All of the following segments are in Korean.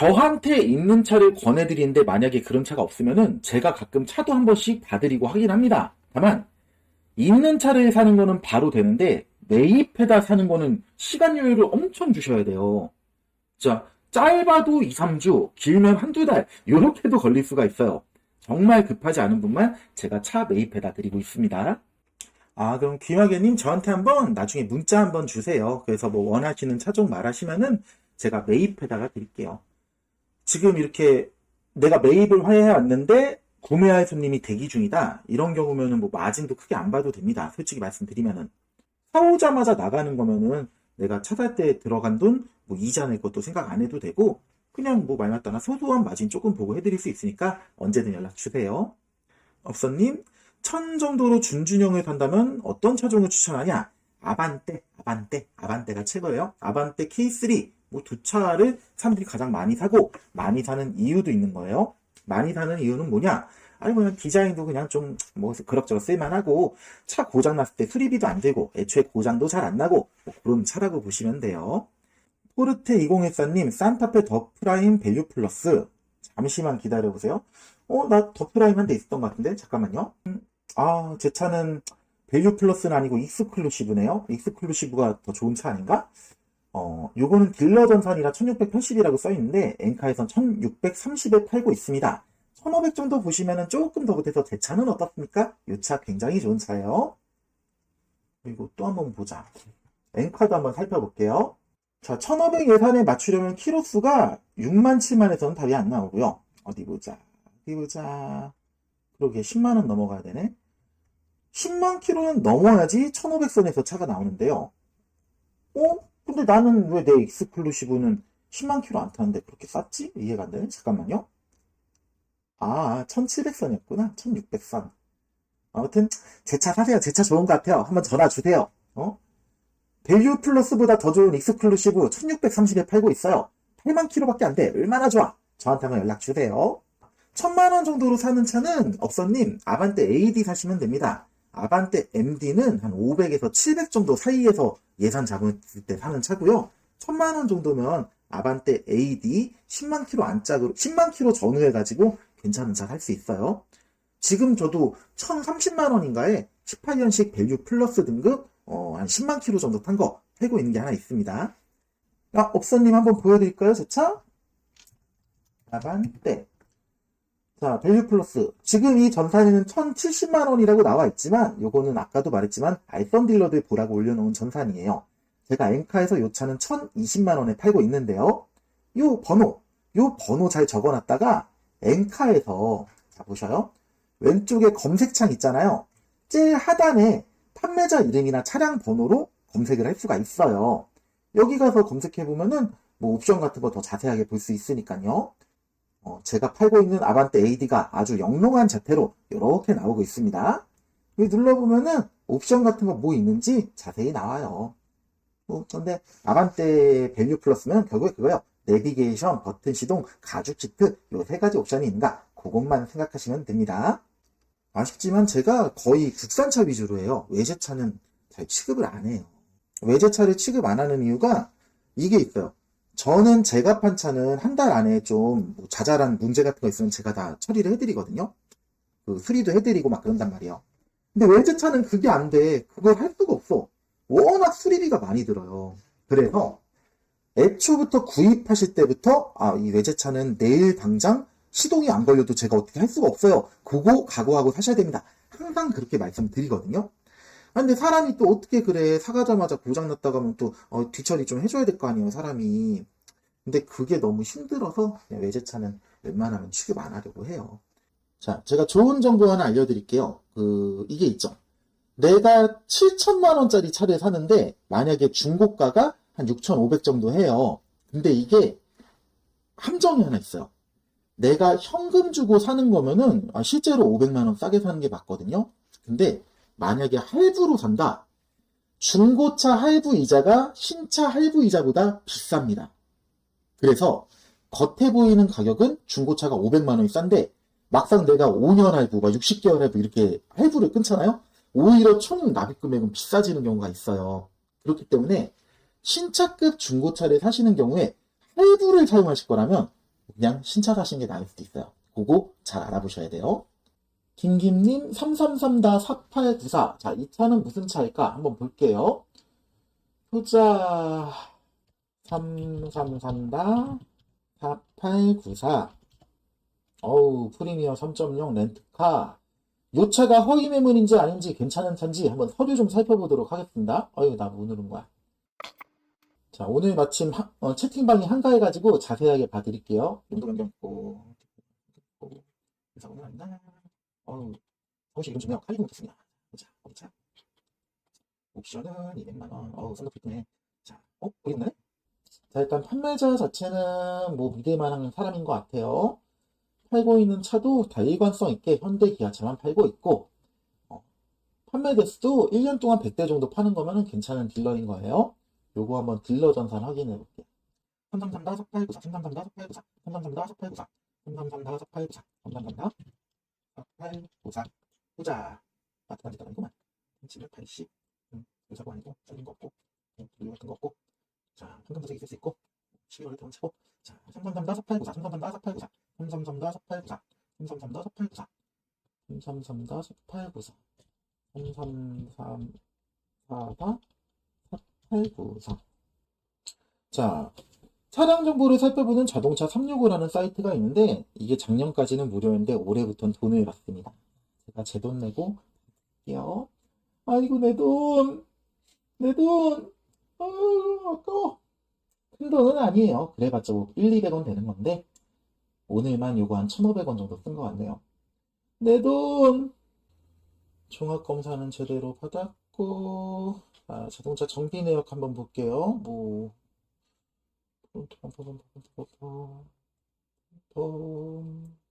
저한테 있는 차를 권해드리는데 만약에 그런 차가 없으면은 제가 가끔 차도 한 번씩 봐드리고 하긴 합니다. 다만 있는 차를 사는 거는 바로 되는데 매입해다 사는 거는 시간 여유를 엄청 주셔야 돼요. 자, 짧아도 2, 3주, 길면 한두 달, 요렇게도 걸릴 수가 있어요. 정말 급하지 않은 분만 제가 차 매입해다 드리고 있습니다. 아, 그럼 귀마개님 저한테 한번 나중에 문자 한번 주세요. 그래서 뭐 원하시는 차종 말하시면은 제가 매입해다가 드릴게요. 지금 이렇게 내가 매입을 해왔는데 구매할 손님이 대기 중이다. 이런 경우면은 뭐 마진도 크게 안 봐도 됩니다. 솔직히 말씀드리면은. 사오자마자 나가는 거면은 내가 차살때 들어간 돈, 뭐 이자 낼 것도 생각 안 해도 되고, 그냥 뭐 말 맞다나 소소한 마진 조금 보고 해드릴 수 있으니까 언제든 연락 주세요. 업선님, 천 정도로 준준형을 산다면 어떤 차종을 추천하냐? 아반떼, 아반떼, 아반떼가 최고예요. 아반떼 K3, 뭐 두 차를 사람들이 가장 많이 사고, 많이 사는 이유도 있는 거예요. 많이 사는 이유는 뭐냐? 아니, 그냥 디자인도 그냥 좀, 뭐, 그럭저럭 쓸만하고, 차 고장 났을 때 수리비도 안 들고, 애초에 고장도 잘 안 나고, 뭐 그런 차라고 보시면 돼요. 포르테 2014님, 산타페 더 프라임 밸류 플러스. 잠시만 기다려보세요. 어, 나 더 프라임 한 대 있었던 것 같은데? 잠깐만요. 음, 아, 제 차는 밸류 플러스는 아니고 익스클루시브네요. 익스클루시브가 더 좋은 차 아닌가? 어, 요거는 딜러 전산이라 1680이라고 써있는데, 엔카에선 1630에 팔고 있습니다. 1500 정도 보시면은 조금 더 못해서 제 차는 어떻습니까? 이 차 굉장히 좋은 차예요. 그리고 또 한번 보자. 엔카도 한번 살펴볼게요. 자, 1500 예산에 맞추려면 키로수가 6만 7만에서는 답이 안 나오고요. 어디 보자. 어디 보자. 그러게 10만원 넘어가야 되네. 10만 킬로는 넘어야지 1500선에서 차가 나오는데요. 어? 근데 나는 왜 내 익스클루시브는 10만 킬로 안 타는데 그렇게 쌌지? 이해가 안 되네. 잠깐만요. 아, 1700선이었구나. 1600선. 아무튼 제 차 사세요. 제 차 좋은 것 같아요. 한번 전화 주세요. 어? 밸류 플러스보다 더 좋은 익스클루시브 1630에 팔고 있어요. 8만 킬로밖에 안 돼. 얼마나 좋아? 저한테 한번 연락 주세요. 천만 원 정도로 사는 차는 업선님 아반떼 AD 사시면 됩니다. 아반떼 MD는 한 500에서 700 정도 사이에서 예산 잡을 때 사는 차고요. 천만 원 정도면 아반떼 AD 10만 킬로 안짝으로 10만 킬로 전후해 가지고 괜찮은 차 살 수 있어요. 지금 저도 1,030만 원인가에 18년식 밸류 플러스 등급 어, 한 10만 킬로 정도 탄 거 팔고 있는 게 하나 있습니다. 아, 업선님 한번 보여드릴까요, 제 차? 아반떼. 자, 밸류 플러스. 지금 이 전산에는 1,070만 원이라고 나와 있지만, 요거는 아까도 말했지만, 알선 딜러들 보라고 올려놓은 전산이에요. 제가 엔카에서 요 차는 1,020만 원에 팔고 있는데요. 요 번호, 요 번호 잘 적어놨다가, 엔카에서, 자, 보셔요. 왼쪽에 검색창 있잖아요. 제일 하단에 판매자 이름이나 차량 번호로 검색을 할 수가 있어요. 여기 가서 검색해보면은, 뭐 옵션 같은 거 더 자세하게 볼 수 있으니까요. 어, 제가 팔고 있는 아반떼 AD가 아주 영롱한 자태로 이렇게 나오고 있습니다. 여기 눌러보면은 옵션 같은 거 뭐 있는지 자세히 나와요. 뭐, 근데 아반떼 밸류 플러스는 결국에 그거요. 내비게이션, 버튼 시동, 가죽 시트 요세 가지 옵션이 있는가 그것만 생각하시면 됩니다. 아쉽지만 제가 거의 국산차 위주로 해요. 외제차는 잘 취급을 안 해요. 외제차를 취급 안 하는 이유가 이게 있어요. 저는 제가 판 차는 한 달 안에 좀뭐 자잘한 문제 같은 거 있으면 제가 다 처리를 해드리거든요. 그 수리도 해드리고 막 그런단 말이에요. 근데 외제차는 그게 안 돼. 그걸 할 수가 없어. 워낙 수리비가 많이 들어요. 그래서 애초부터 구입하실 때부터 아, 이 외제차는 내일 당장 시동이 안 걸려도 제가 어떻게 할 수가 없어요. 그거 각오하고 사셔야 됩니다. 항상 그렇게 말씀드리거든요. 아, 근데 사람이 또 어떻게 그래? 사가자마자 고장났다고 하면 또 어, 뒤처리 좀 해줘야 될 거 아니에요 사람이. 근데 그게 너무 힘들어서 외제차는 웬만하면 취급 안 하려고 해요. 자 제가 좋은 정보 하나 알려드릴게요. 그 이게 있죠. 내가 7천만 원짜리 차를 사는데 만약에 중고가가 한 6,500 정도 해요. 근데 이게 함정이 하나 있어요. 내가 현금 주고 사는 거면은 아, 실제로 500만 원 싸게 사는 게 맞거든요. 근데 만약에 할부로 산다. 중고차 할부 이자가 신차 할부 이자보다 비쌉니다. 그래서 겉에 보이는 가격은 중고차가 500만 원이 싼데 막상 내가 5년 할부, 막 60개월 할부 이렇게 할부를 끊잖아요. 오히려 총 납입 금액은 비싸지는 경우가 있어요. 그렇기 때문에 신차급 중고차를 사시는 경우에 할부를 사용하실 거라면 그냥 신차 사시는 게 나을 수도 있어요. 그거 잘 알아보셔야 돼요. 김김님 333-4894. 자, 이 차는 무슨 차일까? 한번 볼게요. 효자 333-4894. 어우, 프리미어 3.0 렌트카. 요 차가 허위 매물인지 아닌지 괜찮은 차인지 한번 서류 좀 살펴보도록 하겠습니다. 어휴, 나뭐 누른 거야. 자, 오늘 마침 하- 어, 채팅방이 한가해가지고 자세하게 봐드릴게요. 용도 변경 있고, 오늘 아니다. 어우, 서울시 이름 중요 칼리고 못했습니다. 자, 어디 차? 옵션은 200만원. 어우, 썬더프 이쁘네. 자, 어? 있네? 자, 일단 판매자 자체는 뭐 믿을만 한 사람인 것 같아요. 팔고 있는 차도 다 일관성 있게 현대 기아차만 팔고 있고, 어, 판매 대수도 1년 동안 100대 정도 파는 거면은 괜찮은 딜러인 거예요. 요거 한번 딜러 전산 확인해 볼게요. 333다 4894, 333다 4894, 333다 4894, 333다 4894, 333다 4894. 보자. 마트만 됐다는구만. 780. 음, 의사고 아니고, 잘린 거 없고, 음, 누유 같은 거 없고. 자, 현금도색 있을 수 있고, 12월에 들어온 차고. 자, 333다 4894, 333다 4894, 333다 4894, 333다 4894, 333다 4894, 333다 4894. 자, 차량 정보를 살펴보는 자동차 365라는 사이트가 있는데, 이게 작년까지는 무료인데, 올해부터는 돈을 받습니다. 제가 제 돈 내고, 할게요. 아이고, 내 돈! 내 돈! 아유, 아까워. 큰 돈은 아니에요. 그래봤자 뭐 1, 200원 되는 건데, 오늘만 요거 한 1,500원 정도 쓴 것 같네요. 내 돈! 종합검사는 제대로 받았고, 아, 자동차 정비 내역 한번 볼게요. 뭐, 음,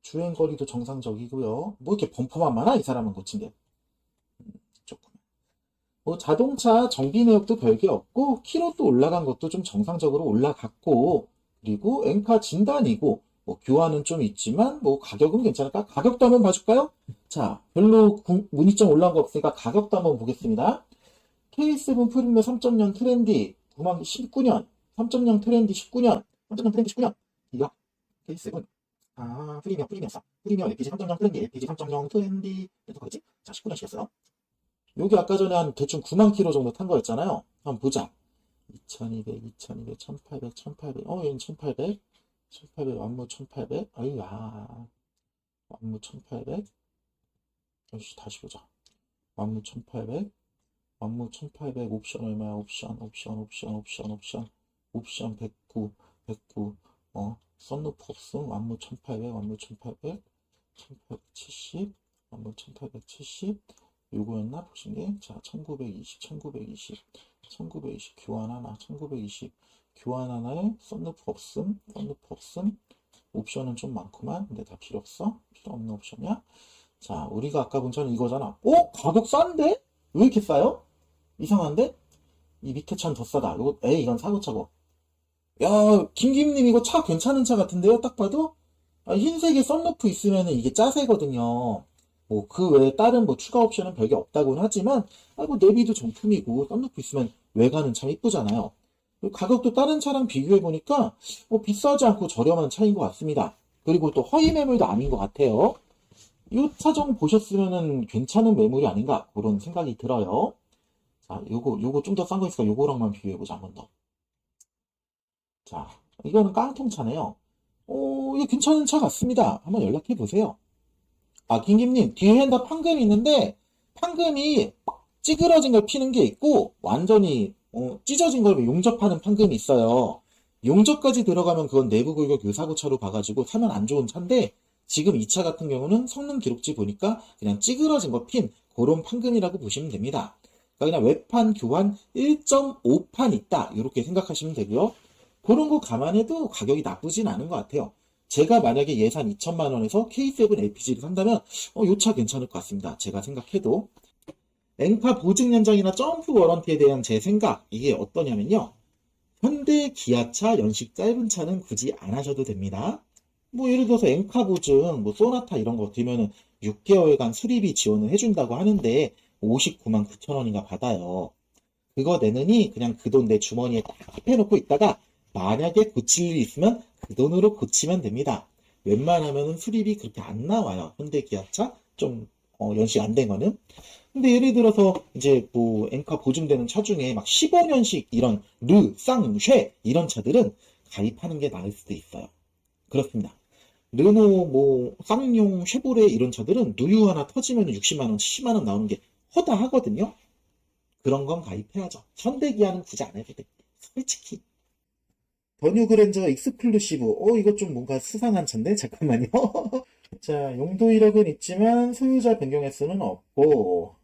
주행 거리도 정상적이고요. 뭐 이렇게 범퍼만 많아? 이 사람은 고친 게. 음, 조금. 뭐 자동차 정비 내역도 별게 없고, 키로도 올라간 것도 좀 정상적으로 올라갔고, 그리고 엔카 진단이고, 뭐 교환은 좀 있지만, 뭐 가격은 괜찮을까? 가격도 한번 봐줄까요? 자, 별로 구- 문의점 올라온 거 없으니까 가격도 한번 보겠습니다. K7 프리미어 3.0 트렌디 9만 19년 3.0 트렌디 19년 3.0 트렌디 19년. 이거 K7 아 프리미어 프리미어사 프리미어 LPG 3.0 트렌디 LPG 3.0 트렌디 또 그지? 자 19년씩이었어요. 여기 아까 전에 한 대충 9만 킬로 정도 탄 거였잖아요. 한번 보자. 2200 2200 1800 1800 어 얘는 1800 1800 완무 1800 아이야. 완무 1800 역시 다시 보자. 완무 1800 완무 1800 옵션 얼마야? 옵션 옵션 옵션 옵션 옵션 옵션 109 109 어 썬루프 없음 완무 1800 완무 1800 1870 완무 1870 요거였나 보신 게 자 1920 1920 1920 교환 하나 1920 교환 하나에 썬루프 없음 썬루프 없음 옵션은 좀 많구만 근데 다 필요 없어 필요 없는 옵션이야 자 우리가 아까 본 차는 이거잖아 어 가격 싼데 왜 이렇게 싸요? 이상한데? 이 밑에 차는 더 싸다. 이거, 에이, 이건 사고 차고. 야, 김김님 이거 차 괜찮은 차 같은데요? 딱 봐도? 아, 흰색에 썬루프 있으면 이게 짜세거든요. 뭐, 그 외에 다른 뭐 추가 옵션은 별게 없다고는 하지만, 아, 뭐, 내비도 정품이고, 썬루프 있으면 외관은 참 이쁘잖아요. 가격도 다른 차랑 비교해보니까, 뭐, 비싸지 않고 저렴한 차인 것 같습니다. 그리고 또 허위 매물도 아닌 것 같아요. 이 차종 보셨으면은 괜찮은 매물이 아닌가, 그런 생각이 들어요. 자, 요거, 요거 좀 더 싼 거 있으니까 요거랑만 비교해보자, 한 번 더. 자, 이거는 깡통차네요. 오, 이거 괜찮은 차 같습니다. 한번 연락해 보세요. 아, 김김님, 뒤에 핸다 판금이 있는데, 판금이 찌그러진 걸 피는 게 있고, 완전히, 어, 찢어진 걸 용접하는 판금이 있어요. 용접까지 들어가면 그건 내부 굴격 유사고차로 봐가지고 사면 안 좋은 차인데, 지금 이 차 같은 경우는 성능 기록지 보니까 그냥 찌그러진 거 핀, 그런 판금이라고 보시면 됩니다. 그러니까 그냥 외판 교환 1.5판 있다. 이렇게 생각하시면 되고요. 그런 거 감안해도 가격이 나쁘진 않은 것 같아요. 제가 만약에 예산 2천만 원에서 K7 LPG를 산다면 어, 요차 괜찮을 것 같습니다. 제가 생각해도 엔카 보증 연장이나 점프 워런티에 대한 제 생각 이게 어떠냐면요. 현대 기아차 연식 짧은 차는 굳이 안 하셔도 됩니다. 뭐 예를 들어서 엔카 보증, 뭐 소나타 이런 거 들면은 6개월간 수리비 지원을 해준다고 하는데 59만 9천 원인가 받아요. 그거 내느니 그냥 그 돈 내 주머니에 딱 힙해놓고 있다가 만약에 고칠 일이 있으면 그 돈으로 고치면 됩니다. 웬만하면 수리비 그렇게 안 나와요. 현대 기아차 좀 어, 연식 안 된 거는. 근데 예를 들어서 이제 뭐 엔카 보증되는 차 중에 막 15년식 이런 르, 쌍, 쉐 이런 차들은 가입하는 게 나을 수도 있어요. 그렇습니다. 르노, 뭐 쌍용, 쉐보레 이런 차들은 누유 하나 터지면 60만 원, 70만 원 나오는 게 허다하거든요. 그런 건 가입해야죠. 현대기아는 굳이 안 해도 돼. 솔직히. 더 뉴 그랜저 익스클루시브. 어, 이거 좀 뭔가 수상한 차인데? 잠깐만요. 자, 용도 이력은 있지만 소유자 변경 횟수는 없고,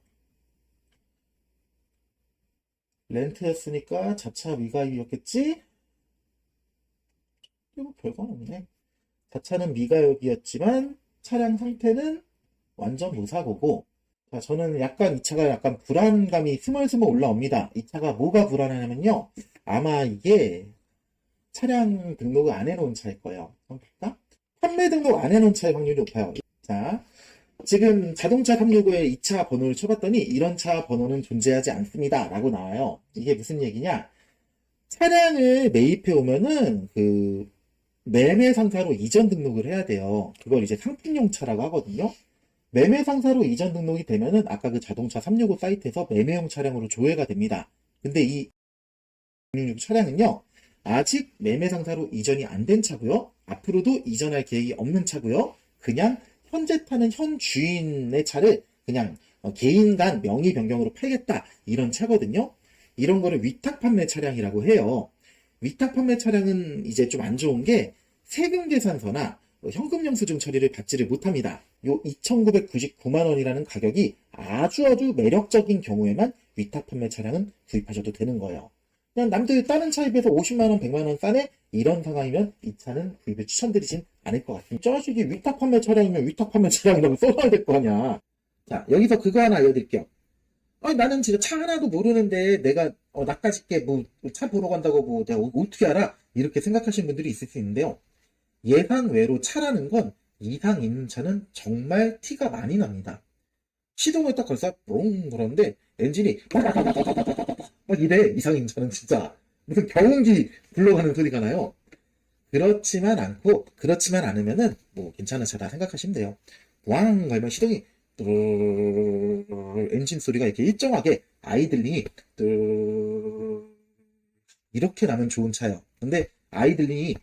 렌트였으니까 자차 미가입이었겠지? 이거 별건 없네. 자차는 미가역이었지만 차량 상태는 완전 무사고고, 자, 저는 약간 이 차가 약간 불안감이 스멀스멀 올라옵니다. 이 차가 뭐가 불안하냐면요. 아마 이게 차량 등록을 안 해놓은 차일 거예요. 볼까? 판매 등록 안 해놓은 차의 확률이 높아요. 자, 지금 자동차 365에 2차 번호를 쳐봤더니 이런 차 번호는 존재하지 않습니다. 라고 나와요. 이게 무슨 얘기냐? 차량을 매입해 오면은 그 매매 상사로 이전 등록을 해야 돼요. 그걸 이제 상품용 차라고 하거든요. 매매 상사로 이전 등록이 되면은 아까 그 자동차 365 사이트에서 매매용 차량으로 조회가 됩니다. 근데 이 666 차량은요. 아직 매매 상사로 이전이 안 된 차고요. 앞으로도 이전할 계획이 없는 차고요. 그냥 현재 타는 현 주인의 차를 그냥 어, 개인 간 명의 변경으로 팔겠다 이런 차거든요. 이런 거를 위탁 판매 차량이라고 해요. 위탁 판매 차량은 이제 좀 안 좋은 게 세금 계산서나 뭐 현금 영수증 처리를 받지를 못합니다. 요 2,999만 원이라는 가격이 아주 아주 매력적인 경우에만 위탁 판매 차량은 구입하셔도 되는 거예요. 그냥 남들 다른 차에 비해서 50만 원, 100만 원 싸네? 이런 상황이면 이 차는 구입을 추천드리진 않을 것 같습니다. 저 자식이 위탁 판매 차량이면 위탁 판매 차량이라고 써놔야 될 거 아니야. 자, 여기서 그거 하나 알려드릴게요. 아니, 나는 진짜 차 하나도 모르는데 내가 어, 나까짓게 뭐 차 보러 간다고 뭐 내가 어- 어떻게 알아? 이렇게 생각하시는 분들이 있을 수 있는데요. 예상 외로 차라는 건 이상 있는 차는 정말 티가 많이 납니다. 시동을 딱 걸서 롱 그러는데 엔진이 막 이래 이상인 저는 진짜 무슨 경운기 굴러가는 소리가 나요. 그렇지만 않고 그렇지만 않으면은 뭐 괜찮은 차다 생각하시면 돼요. 왕 하면 시동이 엔진 소리가 이렇게 일정하게 아이들링이 이렇게 나면 좋은 차예요. 근데 아이들링이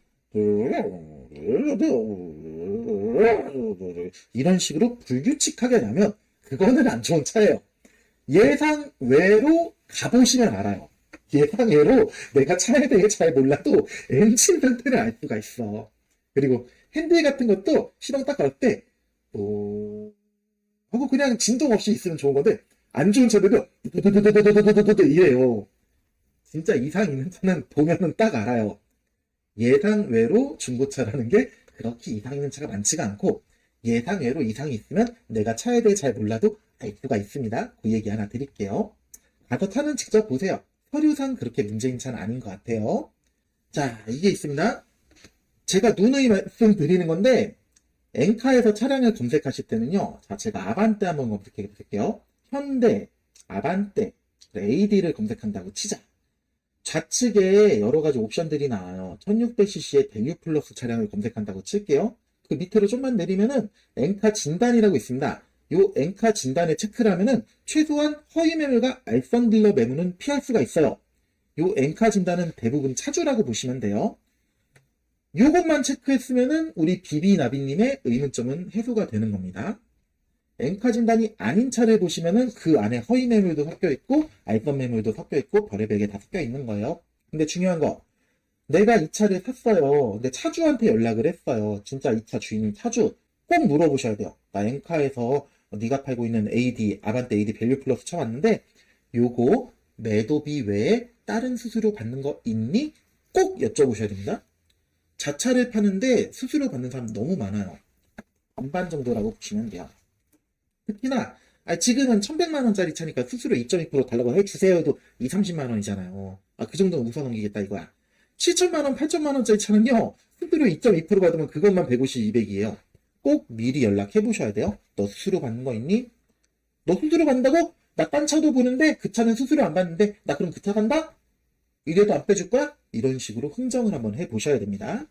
이런 식으로 불규칙하게 나면 그거는 안 좋은 차예요. 예상 외로 가보시면 알아요. 예상외로 내가 차에 대해 잘 몰라도 엔진 상태를 알 수가 있어. 그리고 핸들 같은 것도 시동 딱 걸 때, 오, 하고 그냥 진동 없이 있으면 좋은 건데, 안 좋은 차들도, 두두두두두두두두두 이래요. 진짜 이상 있는 차는 보면은 딱 알아요. 예상외로 중고차라는 게 그렇게 이상 있는 차가 많지가 않고, 예상외로 이상이 있으면 내가 차에 대해 잘 몰라도 알 수가 있습니다. 그 얘기 하나 드릴게요. 차는 직접 보세요. 서류상 그렇게 문제인 차는 아닌 것 같아요. 자, 이게 있습니다. 제가 누누이 말씀드리는 건데, 엔카에서 차량을 검색하실 때는요, 자, 제가 아반떼 한번 검색해 볼게요. 현대, 아반떼, AD를 검색한다고 치자. 좌측에 여러 가지 옵션들이 나와요. 1600cc의 밸류 플러스 차량을 검색한다고 칠게요. 그 밑으로 좀만 내리면은 엔카 진단이라고 있습니다. 요 엔카 진단에 체크를 하면은 최소한 허위 매물과 알선 딜러 매물은 피할 수가 있어요. 요 엔카 진단은 대부분 차주라고 보시면 돼요. 요것만 체크했으면은 우리 비비나비님의 의문점은 해소가 되는 겁니다. 엔카 진단이 아닌 차를 보시면은 그 안에 허위 매물도 섞여 있고 알선 매물도 섞여 있고 별의별 게 다 섞여 있는 거예요. 근데 중요한 거 내가 이 차를 샀어요. 근데 차주한테 연락을 했어요. 진짜 이 차 주인인 차주 꼭 물어보셔야 돼요. 나 엔카에서 네가 팔고 있는 AD 아반떼 AD 밸류 플러스 쳐봤는데 요거 매도비 외에 다른 수수료 받는 거 있니? 꼭 여쭤보셔야 됩니다. 자차를 파는데 수수료 받는 사람 너무 많아요. 반반 정도라고 보시면 돼요. 특히나 아, 지금은 1100만 원짜리 차니까 수수료 2.2% 달라고 해주세요 해도 2, 30만 원이잖아요. 아, 그 정도는 웃어 넘기겠다 이거야. 7천만 원, 8천만 원짜리 차는요. 수수료 2.2% 받으면 그것만 150, 200이에요. 꼭 미리 연락해 보셔야 돼요. 너 수수료 받는 거 있니? 너 수수료 받는다고? 나 딴 차도 보는데 그 차는 수수료 안 받는데 나 그럼 그차 간다? 이래도 안 빼줄 거야? 이런 식으로 흥정을 한번 해 보셔야 됩니다.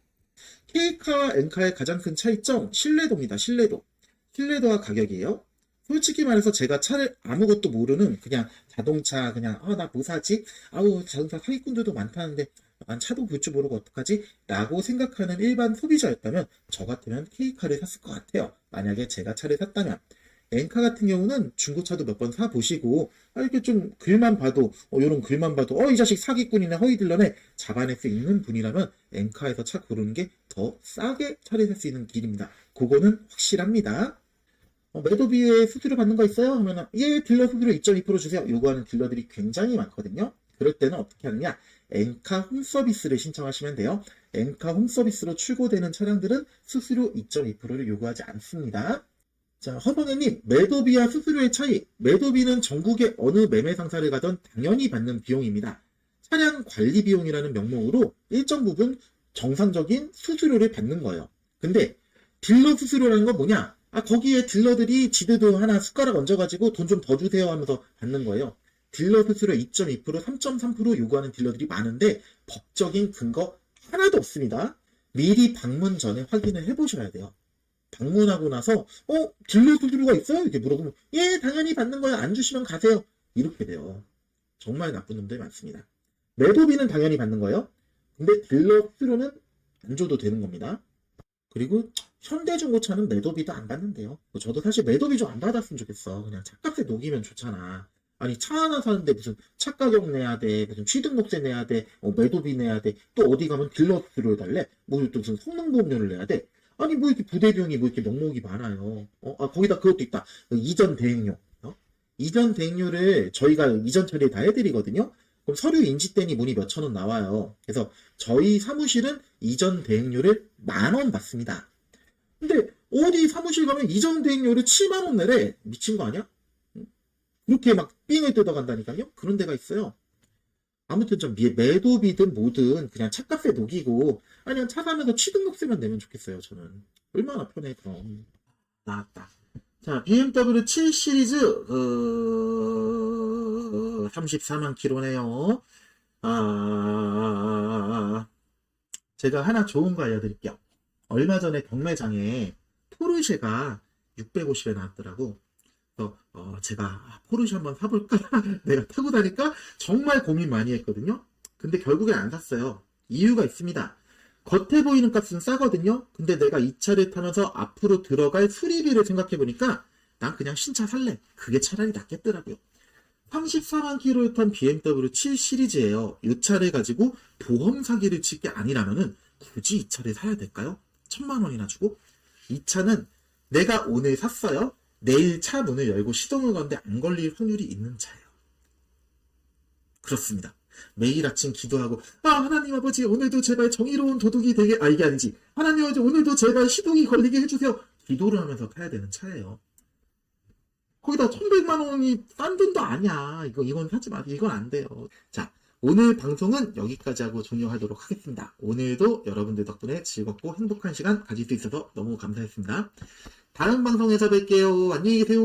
K카, N카의 가장 큰 차이점, 신뢰도입니다. 신뢰도. 신뢰도와 가격이에요. 솔직히 말해서 제가 차를 아무것도 모르는 그냥 자동차 그냥 아 나 뭐 사지? 아우 자동차 사기꾼들도 많다는데 난 차도 볼 줄 모르고 어떡하지? 라고 생각하는 일반 소비자였다면 저 같으면 K카를 샀을 것 같아요. 만약에 제가 차를 샀다면 엔카 같은 경우는 중고차도 몇 번 사보시고 아, 이렇게 좀 글만 봐도 어, 이런 글만 봐도 어 이 자식 사기꾼이네 허위딜러네 잡아낼 수 있는 분이라면 엔카에서 차 고르는 게 더 싸게 차를 살 수 있는 길입니다. 그거는 확실합니다. 어, 매도비에 수수료 받는 거 있어요? 하면은 예 딜러 수수료 2.2% 주세요. 요구하는 딜러들이 굉장히 많거든요. 그럴 때는 어떻게 하느냐? 엔카 홈서비스를 신청하시면 돼요. 엔카 홈서비스로 출고되는 차량들은 수수료 2.2%를 요구하지 않습니다. 자, 허방혜님, 매도비와 수수료의 차이. 매도비는 전국의 어느 매매 상사를 가던 당연히 받는 비용입니다. 차량 관리 비용이라는 명목으로 일정 부분 정상적인 수수료를 받는 거예요. 근데 딜러 수수료라는 건 뭐냐? 아, 거기에 딜러들이 지들도 하나 숟가락 얹어가지고 돈 좀 더 주세요 하면서 받는 거예요. 딜러 수수료 2.2%, 3.3% 요구하는 딜러들이 많은데 법적인 근거 하나도 없습니다. 미리 방문 전에 확인을 해보셔야 돼요. 방문하고 나서 어 딜러 수수료가 있어요? 이렇게 물어보면 예 당연히 받는 거예요. 안 주시면 가세요. 이렇게 돼요. 정말 나쁜 놈들이 많습니다. 매도비는 당연히 받는 거예요. 근데 딜러 수수료는 안 줘도 되는 겁니다. 그리고 현대중고차는 매도비도 안 받는데요. 저도 사실 매도비 좀 안 받았으면 좋겠어. 그냥 차값에 녹이면 좋잖아. 아니 차 하나 사는데 무슨 차 가격 내야 돼, 무슨 취등록세 내야 돼, 어, 매도비 내야 돼, 또 어디 가면 딜러 수수료 달래, 뭐 또 무슨 성능보험료를 내야 돼. 아니 뭐 이렇게 부대비용이 뭐 이렇게 명목이 많아요. 어, 아, 거기다 그것도 있다. 그 이전 대행료. 어? 이전 대행료를 저희가 이전 처리 다 해드리거든요. 그럼 서류 인지 때니 문이 몇천 원 나와요. 그래서 저희 사무실은 이전 대행료를 만 원 받습니다. 근데 어디 사무실 가면 이전 대행료를 7만 원 내래. 미친 거 아니야? 응? 그렇게 막 삥을 뜯어간다니까요. 그런 데가 있어요. 아무튼 좀 미- 매도비든 뭐든 그냥 차값에 녹이고 아니면 차 사면서 취등록세만 내면 좋겠어요. 저는 얼마나 편해 그럼. 나왔다. 자 BMW 7 시리즈 어... 34만 킬로네요. 아 제가 하나 좋은 거 알려드릴게요. 얼마 전에 경매장에 포르쉐가 650에 나왔더라고. 그래서 어, 제가 아, 포르쉐 한번 사볼까? 내가 타고 다니까 정말 고민 많이 했거든요. 근데 결국엔 안 샀어요. 이유가 있습니다. 겉에 보이는 값은 싸거든요. 근데 내가 이 차를 타면서 앞으로 들어갈 수리비를 생각해 보니까 난 그냥 신차 살래. 그게 차라리 낫겠더라고요. 34만 킬로를 탄 BMW 7 시리즈예요. 이 차를 가지고 보험 사기를 칠 게 아니라면은 굳이 이 차를 사야 될까요? 천만 원이나 주고? 이 차는 내가 오늘 샀어요. 내일 차 문을 열고 시동을 건데 안 걸릴 확률이 있는 차예요. 그렇습니다. 매일 아침 기도하고 아 하나님 아버지 오늘도 제발 정의로운 도둑이 되게 아 이게 아니지. 하나님 아버지 오늘도 제발 시동이 걸리게 해주세요. 기도를 하면서 타야 되는 차예요. 거기다 1100만 원이 싼 돈도 아니야. 이거 이건 사지 마세요 이건 안 돼요. 자 오늘 방송은 여기까지 하고 종료하도록 하겠습니다. 오늘도 여러분들 덕분에 즐겁고 행복한 시간 가질 수 있어서 너무 감사했습니다. 다음 방송에서 뵐게요. 안녕히 계세요